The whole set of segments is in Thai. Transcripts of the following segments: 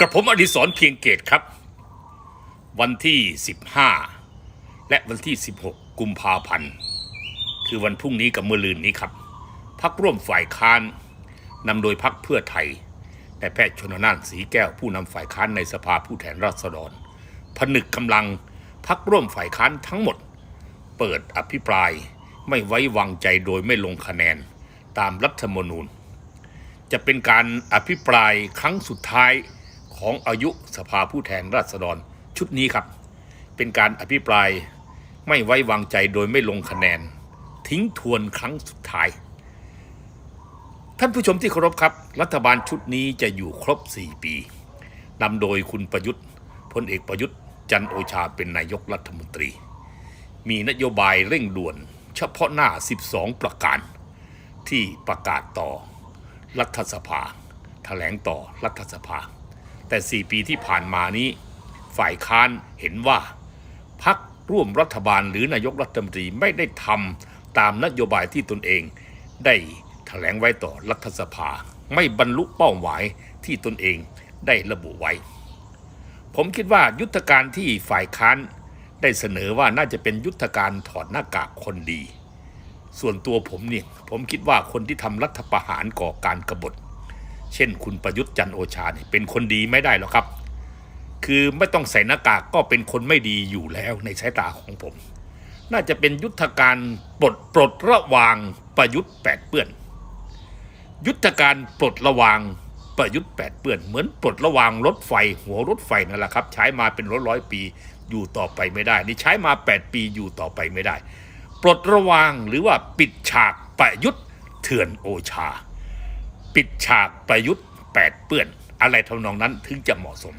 กระผมอดิศรเพียงเกตครับ วันที่ 15 และวันที่ 16 กุมภาพันธ์ คือวันพรุ่งนี้กับเมื่อลืนนี้ครับพักร่วมฝ่ายค้านนำโดยพักเพื่อไทยและแพทย์ชนน่านสีแก้วผู้นำฝ่ายค้านในสภาผู้แทนราษฎร ผนึกกำลังพักร่วมฝ่ายค้านทั้งหมด เปิดอภิปรายไม่ไว้วางใจโดยไม่ลงคะแนนตามรัฐธรรมนูญ จะเป็นการอภิปรายครั้งสุดท้าย ของอายุสภาผู้แทนราษฎรชุดนี้ครับ เป็นการอภิปรายไม่ไว้วางใจโดยไม่ลงคะแนน ทิ้งทวนครั้งสุดท้าย ท่านผู้ชมที่เคารพครับ รัฐบาลชุดนี้จะอยู่ครบ 4 ปีนำโดยคุณประยุทธ์พลเอกประยุทธ์ จันโอชาเป็นนายกรัฐมนตรี มีนโยบายเร่งด่วน เฉพาะหน้า 12 ประการ ที่ประกาศต่อรัฐสภาแถลงต่อรัฐสภา แต่ 4 ปีที่ผ่านมานี้ ฝ่ายค้านเห็นว่าพักร่วมรัฐบาลหรือนายกรัฐมนตรีไม่ได้ทำตามนโยบายที่ตนเอง ได้แถลงไว้ต่อรัฐสภา ไม่บรรลุเป้าหมายที่ตนเองได้ระบุไว้ ผมคิดว่ายุทธการที่ฝ่ายค้านได้เสนอว่าน่าจะเป็นยุทธการถอดหน้ากากคนดี ส่วนตัวผมเนี่ยผมคิดว่าคนที่ทำรัฐประหารก่อการกบฏ เช่น คุณประยุทธ์จันโอชาเนี่ยเป็นคนดีไม่ได้หรอกครับ คือไม่ต้องใส่หน้ากากก็เป็นคนไม่ดีอยู่แล้วในสายตาของผม น่าจะเป็นยุทธการปลดปลดระวางประยุทธ์แปดเปื้อน ยุทธการปลดระวางประยุทธ์แปดเปื้อนเหมือนปลดระวางรถไฟ หัวรถไฟนั่นแหละครับ ใช้มาเป็นร้อยร้อยปีอยู่ต่อไปไม่ได้ นี่ใช้มา 8 ปีอยู่ต่อไปไม่ได้ ปลดระวางหรือว่าปิดฉากประยุทธ์เถื่อนโอชา ปิดฉากประยุทธ์แปดเปื้อน อะไรทำนองนั้นถึงจะเหมาะสม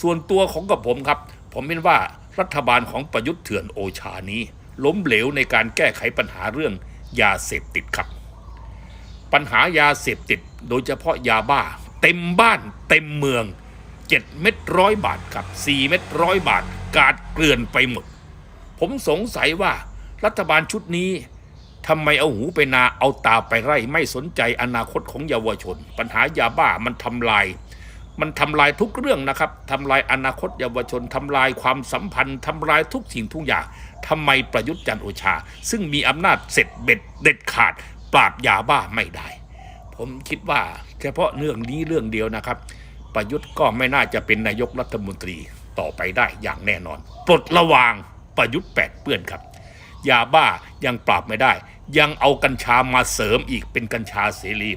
ส่วนตัวของกับผมครับ ผมเห็นว่ารัฐบาลของประยุทธ์เถื่อนโอชานี้ ล้มเหลวในการแก้ไขปัญหาเรื่องยาเสพติดครับ ปัญหายาเสพติดโดยเฉพาะยาบ้า เต็มบ้านเต็มเมือง7เม็ดร้อยบาทครับ 4 เม็ดร้อยบาท กาดเกลื่อนไปหมด ผมสงสัยว่ารัฐบาลชุดนี้ ทำไมเอาหูไปนาเอาตาไปไร่ไม่สนใจอนาคตของเยาวชน ปัญหายาบ้ามันทำลาย มันทำลายทุกเรื่องนะครับทำลายอนาคตเยาวชนทำลายความสัมพันธ์ทำลายทุกสิ่งทุกอย่างทำไมประยุทธ์จันโอชา ซึ่งมีอำนาจเสร็จเบ็ดเด็ดขาด ปราบยาบ้าไม่ได้ ผมคิดว่าเฉพาะเรื่องนี้เรื่องเดียวนะครับ ประยุทธ์ก็ไม่น่าจะเป็นนายกรัฐมนตรีต่อไปได้อย่างแน่นอนปลดระวางประยุทธ์แปดเปื้อนครับ ยาบ้ายังปราบไม่ได้ ยังเอากัญชามาเสริมอีกเป็นกัญชาเสรี